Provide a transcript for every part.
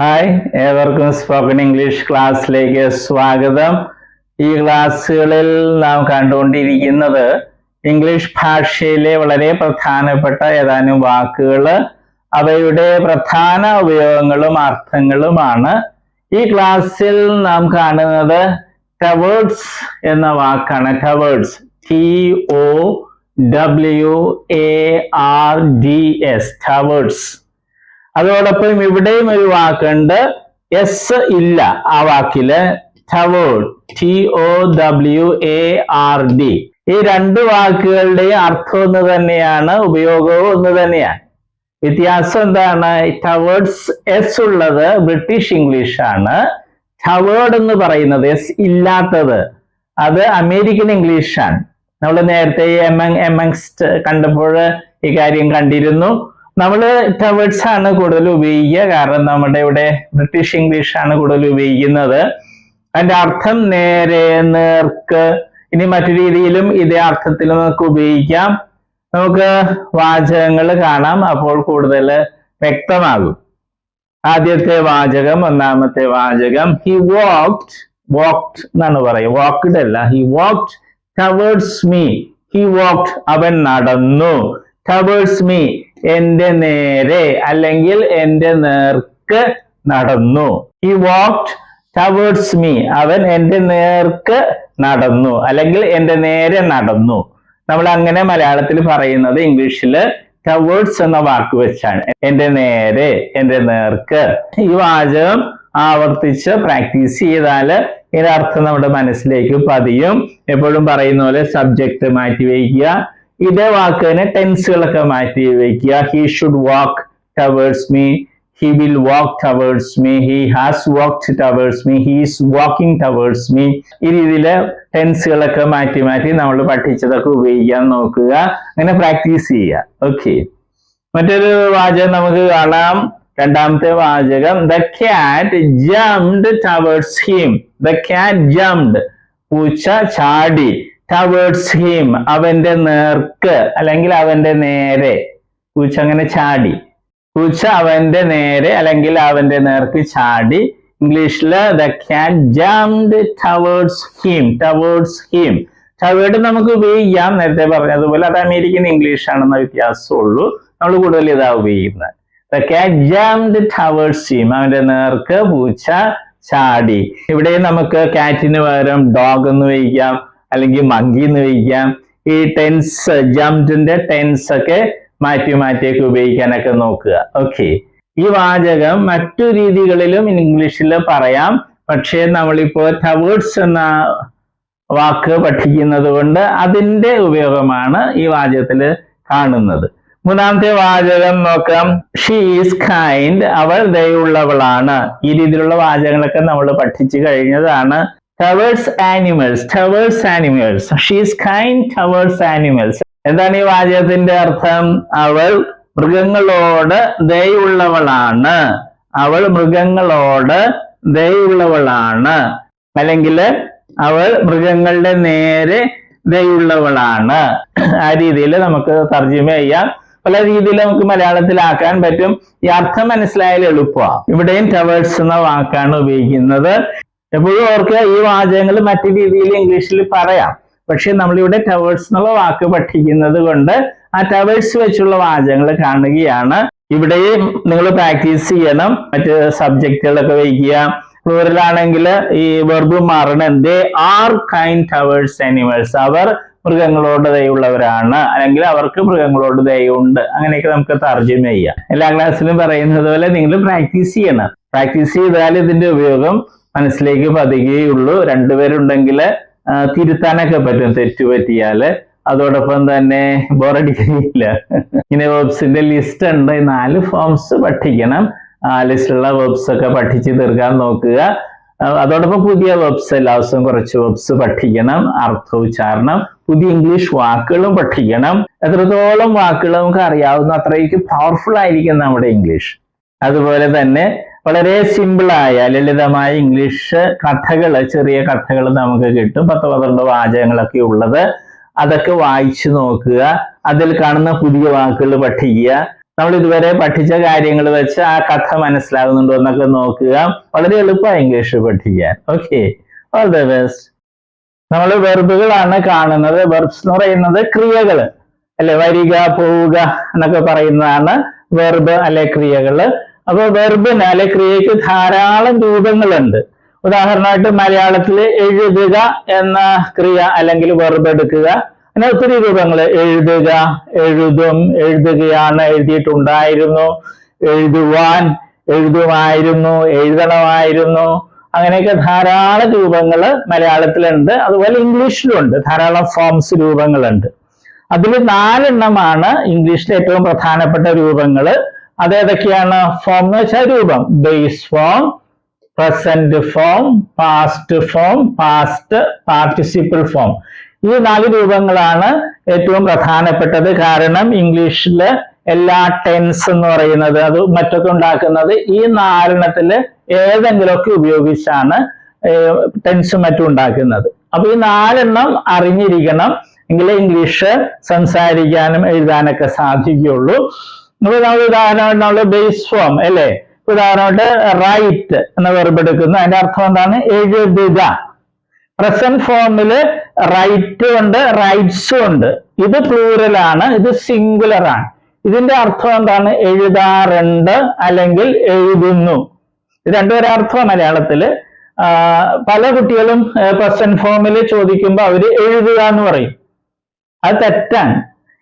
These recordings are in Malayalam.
ഹായ് ഏവർക്കും സ്പോക്കൺ ഇംഗ്ലീഷ് ക്ലാസ്സിലേക്ക് സ്വാഗതം. ഈ ക്ലാസ്സുകളിൽ നാം കണ്ടുകൊണ്ടിരിക്കുന്നത് ഇംഗ്ലീഷ് ഭാഷയിലെ വളരെ പ്രധാനപ്പെട്ട ഏതാനും വാക്കുകൾ അവയുടെ പ്രധാന ഉപയോഗങ്ങളും അർത്ഥങ്ങളുമാണ്. ഈ ക്ലാസ്സിൽ നാം കാണുന്നത് ടവേർഡ്സ് എന്ന വാക്കാണ്. Towards T O W A R D S towards അതോടൊപ്പം ഇവിടെയും ഒരു വാക്കുണ്ട്. എസ് ഇല്ല ആ വാക്കിൽ. T O W A R D ഈ രണ്ട് വാക്കുകളുടെയും അർത്ഥം ഒന്ന് തന്നെയാണ് ഉപയോഗവും ഒന്ന് തന്നെയാണ്. വ്യത്യാസം എന്താണ്? ടവേർഡ്സ് എസ് ഉള്ളത് ബ്രിട്ടീഷ് ഇംഗ്ലീഷ് ആണ്. ടവേർഡ് എന്ന് പറയുന്നത് എസ് ഇല്ലാത്തത്. അത് അമേരിക്കൻ ഇംഗ്ലീഷാണ് നമ്മൾ നേരത്തെ എമങ് എമങ്സ്റ്റ് കണ്ടപ്പോൾ ഈ കാര്യം കണ്ടിരുന്നു. നമ്മൾ ടവേർഡ്സ് ആണ് കൂടുതൽ ഉപയോഗിക്കുക. കാരണം നമ്മുടെ ഇവിടെ ബ്രിട്ടീഷ് ഇംഗ്ലീഷ് ആണ് കൂടുതൽ ഉപയോഗിക്കുന്നത്. അതിന്റെ അർത്ഥം നേരെ നേർക്ക് ഇനി മറ്റു രീതിയിലും ഇതേ അർത്ഥത്തിൽ നമുക്ക് ഉപയോഗിക്കാം. നമുക്ക് വാചകങ്ങൾ കാണാം. അപ്പോൾ കൂടുതൽ വ്യക്തമാകും. ആദ്യത്തെ വാചകം ഒന്നാമത്തെ വാചകം. ഹി വാക്ട് വാക്ട് എന്നാണ് പറയുക. വാക്ഡ് അല്ല. He walked towards me he walked അവൻ നടന്നു. ടവേർഡ്സ് മീ എന്റെ നേരെ അല്ലെങ്കിൽ എന്റെ നേർക്ക് നടന്നു. ഹി വാക്ട് ടവേർഡ്സ് മീ അവൻ എന്റെ നേർക്ക് നടന്നു അല്ലെങ്കിൽ എന്റെ നേരെ നടന്നു. നമ്മൾ അങ്ങനെ മലയാളത്തിൽ പറയുന്നത് ഇംഗ്ലീഷിൽ ടവേർഡ്സ് എന്ന വാക്ക് വെച്ചാണ്. എന്റെ നേരെ എന്റെ നേർക്ക്. ഈ വാചകം ആവർത്തിച്ച് പ്രാക്ടീസ് ചെയ്താൽ ഇതിന്റെ അർത്ഥം നമ്മുടെ മനസ്സിലേക്ക് പതിയും. എപ്പോഴും പറയുന്ന പോലെ സബ്ജക്ട് മാറ്റി വയ്ക്കുക. ഇതേ വാക്കിന് ടെൻസുകളൊക്കെ മാറ്റി വയ്ക്കുക. He should walk towards me he will walk towards me he has walked towards me he is walking towards me ഈ രീതിയിൽ ടെൻസുകളൊക്കെ മാറ്റി മാറ്റി നമ്മൾ പഠിച്ചതൊക്കെ ഉപയോഗിക്കാൻ നോക്കുക. അങ്ങനെ പ്രാക്ടീസ് ചെയ്യുക. ഓക്കെ മറ്റൊരു വാചകം നമുക്ക് കാണാം. രണ്ടാമത്തെ വാചകം. The cat jumped towards him the cat jumped പൂച്ച ചാടി. ടവേർഡ്സ് ഹിം അവന്റെ നേർക്ക് അല്ലെങ്കിൽ അവന്റെ നേരെ. പൂച്ച അങ്ങനെ ചാടി. പൂച്ച അവന്റെ നേരെ അല്ലെങ്കിൽ അവന്റെ നേർക്ക് ചാടി. ഇംഗ്ലീഷിൽ the cat jumped towards him towards him toward നമുക്ക് ഉപയോഗിക്കാം നേരത്തെ പറഞ്ഞതുപോലെ അത് അമേരിക്കൻ ഇംഗ്ലീഷ് ആണെന്ന വ്യത്യാസമുള്ളൂ. നമ്മൾ കൂടുതൽ ഇതാ ഉപയോഗിക്കുന്നത്. The cat jumped towards him അവന്റെ നേർക്ക് പൂച്ച ചാടി. ഇവിടെ നമുക്ക് കാറ്റിന് പകരം ഡോഗ് എന്ന് വയ്ക്കാം അല്ലെങ്കിൽ മങ്കി എന്ന് വയ്ക്കാം ഈ ടെൻസ് ജംഡിന്റെ ടെൻസ് ഒക്കെ മാറ്റി മാറ്റിയൊക്കെ ഉപയോഗിക്കാനൊക്കെ നോക്കുക. ഓക്കെ ഈ വാചകം മറ്റു രീതികളിലും ഇംഗ്ലീഷിൽ പറയാം. പക്ഷേ നമ്മളിപ്പോ ടവേർഡ്സ് എന്ന വാക്ക് പഠിക്കുന്നത് കൊണ്ട് അതിന്റെ ഉപയോഗമാണ് ഈ വാചകത്തിൽ കാണുന്നത്. മൂന്നാമത്തെ വാചകം നോക്കാം. ഷീ ഈസ് കൈൻഡ് അവൾ ദയുള്ളവളാണ്. ഈ രീതിയിലുള്ള വാചകങ്ങളൊക്കെ നമ്മൾ പഠിച്ചു കഴിഞ്ഞതാണ്. Towards animals towards animals she's kind towards animals എന്താണ് ഈ വാചകത്തിന്റെ അർത്ഥം? അവൾ മൃഗങ്ങളോട് ദയുള്ളവളാണ് അവൾ മൃഗങ്ങളോട് ദയുള്ളവളാണ് അല്ലെങ്കിൽ അവൾ മൃഗങ്ങളുടെ നേരെ ദയുള്ളവളാണ് ആ രീതിയിൽ നമുക്ക് തർജമ ചെയ്യാം. പല രീതിയിൽ നമുക്ക് മലയാളത്തിലാക്കാൻ പറ്റും. ഈ അർത്ഥം മനസ്സിലായാൽ എളുപ്പമാണ് ഇവിടെയും ടവേഴ്സ് എന്ന വാക്കാണ് ഉപയോഗിക്കുന്നത്. എപ്പോഴും ഓർക്കുക ഈ വാചകങ്ങൾ മറ്റു രീതിയിൽ ഇംഗ്ലീഷിൽ പറയാം. പക്ഷെ നമ്മളിവിടെ ടവേഴ്സ് എന്നുള്ള വാക്ക് പഠിക്കുന്നത് കൊണ്ട് ആ ടവേഴ്സ് വെച്ചുള്ള വാചകങ്ങൾ കാണുകയാണ്. ഇവിടെയും നിങ്ങൾ പ്രാക്ടീസ് ചെയ്യണം. മറ്റ് സബ്ജക്റ്റുകളൊക്കെ വയ്ക്കുക. പ്ലൂറലാണെങ്കിൽ ഈ വെർബ് മാറണം they are kind towards animals അവർ മൃഗങ്ങളോട് ദയുള്ളവരാണ്. അല്ലെങ്കിൽ അവർക്ക് മൃഗങ്ങളോട് ദയുണ്ട്. അങ്ങനെയൊക്കെ നമുക്ക് തർജമ ചെയ്യാം. എല്ലാ ക്ലാസ്സിലും പറയുന്നത് പോലെ നിങ്ങൾ പ്രാക്ടീസ് ചെയ്യണം. പ്രാക്ടീസ് ചെയ്താൽ ഇതിന്റെ ഉപയോഗം മനസ്സിലേക്ക് പതികുകയുള്ളൂ രണ്ടുപേരുണ്ടെങ്കിൽ തിരുത്താനൊക്കെ പറ്റും തെറ്റു പറ്റിയാൽ അതോടൊപ്പം തന്നെ ബോറടിക്കുകയില്ല ഇങ്ങനെ വേബ്സിന്റെ ലിസ്റ്റ് ഉണ്ട്. നാല് ഫോംസ് പഠിക്കണം. ആ ലിസ്റ്റുള്ള വേബ്സ് ഒക്കെ പഠിച്ചു തീർക്കാൻ നോക്കുക. അതോടൊപ്പം പുതിയ വെബ്സ് എല്ലാ ദിവസവും കുറച്ച് വെബ്സ് പഠിക്കണം. അർത്ഥോച്ചാരണം പുതിയ ഇംഗ്ലീഷ് വാക്കുകളും പഠിക്കണം. എത്രത്തോളം വാക്കുകൾ നമുക്ക് അറിയാവുന്ന അത്രയ്ക്ക് പവർഫുൾ ആയിരിക്കും നമ്മുടെ ഇംഗ്ലീഷ് അതുപോലെ തന്നെ വളരെ സിമ്പിളായ ലളിതമായ ഇംഗ്ലീഷ് കഥകൾ ചെറിയ കഥകൾ നമുക്ക് കിട്ടും. പത്ത് പന്ത്രണ്ട് വാചകങ്ങളൊക്കെ ഉള്ളത്. അതൊക്കെ വായിച്ചു നോക്കുക. അതിൽ കാണുന്ന പുതിയ വാക്കുകൾ പഠിക്കുക. നമ്മൾ ഇതുവരെ പഠിച്ച കാര്യങ്ങൾ വെച്ച് ആ കഥ മനസ്സിലാകുന്നുണ്ടോ എന്നൊക്കെ നോക്കുക. വളരെ എളുപ്പമാണ് ഇംഗ്ലീഷ് പഠിക്കാൻ. ഓക്കെ ഓൾ ദ ബെസ്റ്റ് നമ്മൾ വെർബുകളാണ് കാണുന്നത്. വെർബ്സ് എന്ന് പറയുന്നത് ക്രിയകൾ അല്ലെ? വരിക പോവുക എന്നൊക്കെ പറയുന്നതാണ്. വെർബ് അല്ലെ ക്രിയകൾ. അപ്പൊ വെർബിന് അല്ലെ ക്രിയയ്ക്ക് ധാരാളം രൂപങ്ങളുണ്ട്. ഉദാഹരണമായിട്ട് മലയാളത്തിൽ എഴുതുക എന്ന ക്രിയ അല്ലെങ്കിൽ വെർബ് എടുക്കുക. അങ്ങനെ ഒത്തിരി രൂപങ്ങൾ എഴുതുക എഴുതും എഴുതുകയാണ് എഴുതിയിട്ടുണ്ടായിരുന്നു എഴുതുവാൻ എഴുതുമായിരുന്നു എഴുതണമായിരുന്നു. അങ്ങനെയൊക്കെ ധാരാളം രൂപങ്ങൾ മലയാളത്തിലുണ്ട്. അതുപോലെ ഇംഗ്ലീഷിലുണ്ട് ധാരാളം ഫോംസ് രൂപങ്ങളുണ്ട്. അതിൽ നാലെണ്ണമാണ് ഇംഗ്ലീഷിലെ ഏറ്റവും പ്രധാനപ്പെട്ട രൂപങ്ങൾ അതേതൊക്കെയാണ് ഫോം എന്ന് വെച്ചാൽ രൂപം. Base form present form past form past participle form ഈ നാല് രൂപങ്ങളാണ് ഏറ്റവും പ്രധാനപ്പെട്ടത്. കാരണം ഇംഗ്ലീഷിൽ എല്ലാ ടെൻസ് എന്ന് പറയുന്നത് അത് മറ്റൊക്കെ ഉണ്ടാക്കുന്നത് ഈ നാലെണ്ണത്തിൽ ഏതെങ്കിലുമൊക്കെ ഉപയോഗിച്ചാണ് ടെൻസ് മറ്റും ഉണ്ടാക്കുന്നത്. അപ്പൊ ഈ നാലെണ്ണം അറിഞ്ഞിരിക്കണം. എങ്കിലേ ഇംഗ്ലീഷ് സംസാരിക്കാനും എഴുതാനൊക്കെ സാധിക്കുകയുള്ളൂ. നമ്മൾ ഉദാഹരണം നമ്മൾ ബേസ് ഫോം അല്ലേ? ഉദാഹരണമായിട്ട് റൈറ്റ് എന്ന വെർബ് എടുക്കുന്നു. അതിന്റെ അർത്ഥം എന്താണ്? എഴുതുക. പ്രസന്റ് ഫോമിൽ റൈറ്റ് ഉണ്ട് റൈറ്റ്സും ഉണ്ട്. ഇത് പ്ലൂറൽ ആണ് ഇത് സിംഗുലർ ആണ്. ഇതിന്റെ അർത്ഥം എന്താണ്? എഴുതാറുണ്ട് അല്ലെങ്കിൽ എഴുതുന്നു. ഇത് രണ്ടുപേരെ അർത്ഥം മലയാളത്തിൽ. ആ, പല കുട്ടികളും പ്രസന്റ് ഫോമിൽ ചോദിക്കുമ്പോൾ അവർ എഴുതുക എന്ന് പറയും. അത് തെറ്റാണ്.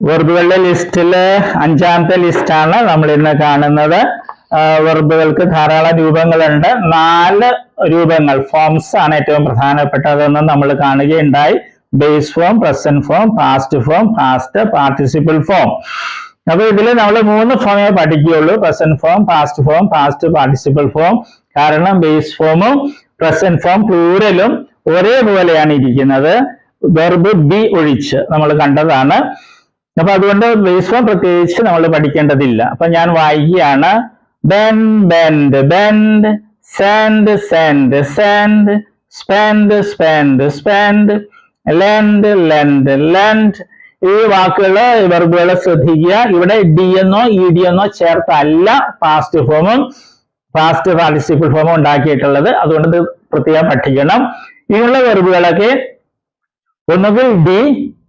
വെർബുകളുടെ ലിസ്റ്റിൽ അഞ്ചാമത്തെ ലിസ്റ്റാണ് നമ്മൾ ഇന്ന് കാണുന്നത് വെർബുകൾക്ക് ധാരാളം രൂപങ്ങളുണ്ട്. നാല് രൂപങ്ങൾ ഫോംസ് ആണ് ഏറ്റവും പ്രധാനപ്പെട്ടതെന്ന് നമ്മൾ കാണുകയുണ്ടായി. Base form present form past form past participle form. അപ്പൊ ഇതിൽ നമ്മൾ മൂന്ന് ഫോമേ പഠിക്കുകയുള്ളൂ. Present form past form past participle form. കാരണം ബേസ് ഫോമും പ്രസന്റ് ഫോം പ്ലൂരലും ഒരേപോലെയാണ് ഇരിക്കുന്നത്. വെർബ് ബി ഒഴിച്ച് നമ്മൾ കണ്ടതാണ്. അപ്പൊ അതുകൊണ്ട് ബേസ് ഫോം പ്രത്യേകിച്ച് നമ്മൾ പഠിക്കേണ്ടതില്ല. അപ്പൊ ഞാൻ വായിക്കുകയാണ്. Bend bend bend send send send spend spend, spend, lend lend lend ഈ വാക്കുകൾ വെർബുകൾ ശ്രദ്ധിക്കുക. ഇവിടെ ഡി എന്നോ ഇ ഡി എന്നോ ചേർത്തല്ല പാസ്റ്റ് ഫോമും പാസ്റ്റ് പാർട്ടിസിപ്പിൾ ഫോമും ഉണ്ടാക്കിയിട്ടുള്ളത്. അതുകൊണ്ട് പ്രത്യേകം പഠിക്കണം. ഇങ്ങനെയുള്ള വെർബുകളൊക്കെ ഒന്നുകിൽ ഡി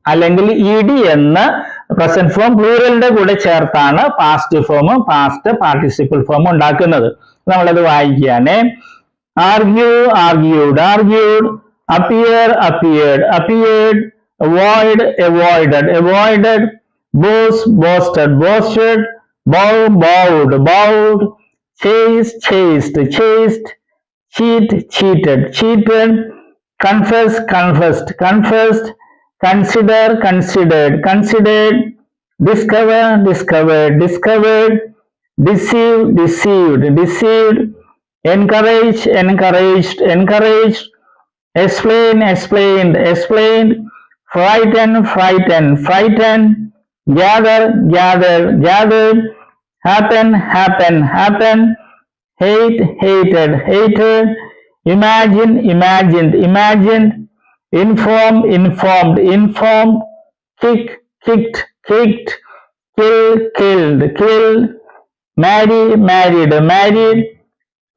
അല്ലെങ്കിൽ ഇ ഡി എന്ന് പ്രസന്റ് ഫോം പ്ലൂറലിന്റെ കൂടെ ചേർത്താണ് പാസ്റ്റ് ഫോമും പാസ്റ്റ് പാർട്ടിസിപ്പിൾ ഫോമും ഉണ്ടാക്കുന്നത്. നമ്മളത് വായിക്കുകയാണേ. Argue argued argued appear appeared appeared avoid avoided avoided boast boasted boasted bow bowed bowed chase chased chased cheat cheated cheated confess confessed confessed consider considered. Considered discover discovered. Discovered deceive deceived. Deceived encourage encouraged. Encouraged explain explained. Explained frighten frighten. Frighten gather gather. Gathered happen happen. Happen hate hated. Hated imagine imagined. Imagined inform informed informed kick kicked kicked kill killed kill marry married married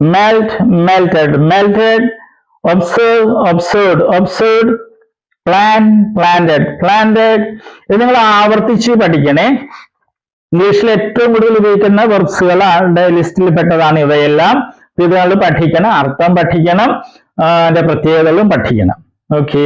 melt melted melted observe observed observed plan planted planted ഇത് നിങ്ങൾ ആവർത്തിച്ച് പഠിക്കണേ ഇംഗ്ലീഷിൽ ഏറ്റവും കൂടുതൽ ഉപയോഗിക്കുന്ന വെർബ്സുകളുടെ ലിസ്റ്റിൽ പെട്ടതാണ് ഇവയെല്ലാം ഇത് നിങ്ങൾ പഠിക്കണം അർത്ഥം പഠിക്കണം ആ, അതിന്റെ പ്രത്യേകതകളും പഠിക്കണം ഓക്കെ